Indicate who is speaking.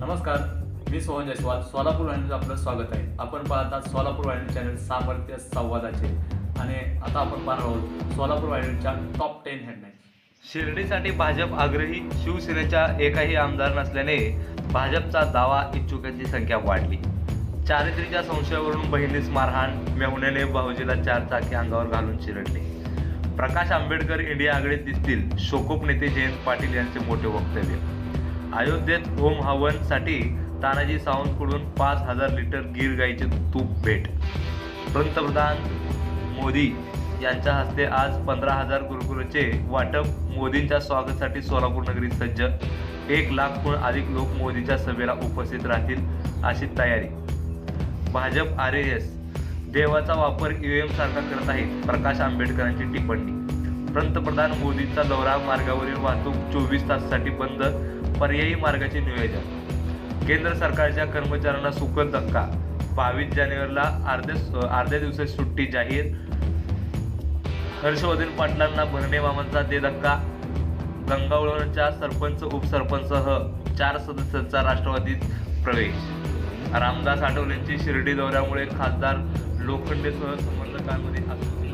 Speaker 1: नमस्कार मी सोहन जयस्वाल सोलापूर वाहिनीचं आपलं स्वागत आहे. आपण पाहतात सोलापूर वाहिनी चॅनल सामर्थ्य संवादाचे. आणि आता आपण पाहणार आहोत सोलापूर वाहिनीच्या टॉप टेन हेडलाईन
Speaker 2: शिर्डीसाठी भाजप आग्रही शिवसेनेच्या एकाही आमदार नसल्याने भाजपचा दावा इच्छुकांची संख्या वाढली. चारित्रीच्या संशयावरून बहिणीस मारहाण मेहुण्याने भाऊजीला चार चाकी अंगावर घालून चिरडले. प्रकाश आंबेडकर इंडिया आघाडीत दिसतील शोकोप नेते जयंत पाटील यांचे मोठे वक्तव्य. अयोध्येत होम हवनसाठी तानाजी सावंतकडून पाच हजार लिटर गीर गाईचे तूप भेट. पंतप्रधान मोदी यांच्या हस्ते आज पंधरा हजार गुरुकुलचे वाटप मोदींच्या स्वागतासाठी सोलापूर नगरी सज्ज. एक लाखहून अधिक लोक मोदींच्या सभेला उपस्थित राहतील अशी तयारी. भाजप आर एस देवाचा वापर ईव्हीएम सारखा करत आहेत प्रकाश आंबेडकरांची टिप्पणी. पंतप्रधान मोदींचा दौरा मार्गावरील वाहतूक चोवीस तासासाठी बंद पर्यायी मार्गाचे नियोजन केंद्र सरकारच्या कर्मचाऱ्यांना सुखद धक्का. बावीस जानेवारीला अर्ध्या अर्ध्या दिवसाची सुट्टी जाहीर. हर्षवर्धन पाटलांना भरणे मामांचा दे धक्का. गंगावळच्या सरपंच उपसरपंचसह चार सदस्यांचा राष्ट्रवादीत प्रवेश. रामदास आठवलेंची शिर्डी दौऱ्यामुळे खासदार लोखंडेसह संबंधकांमध्ये असू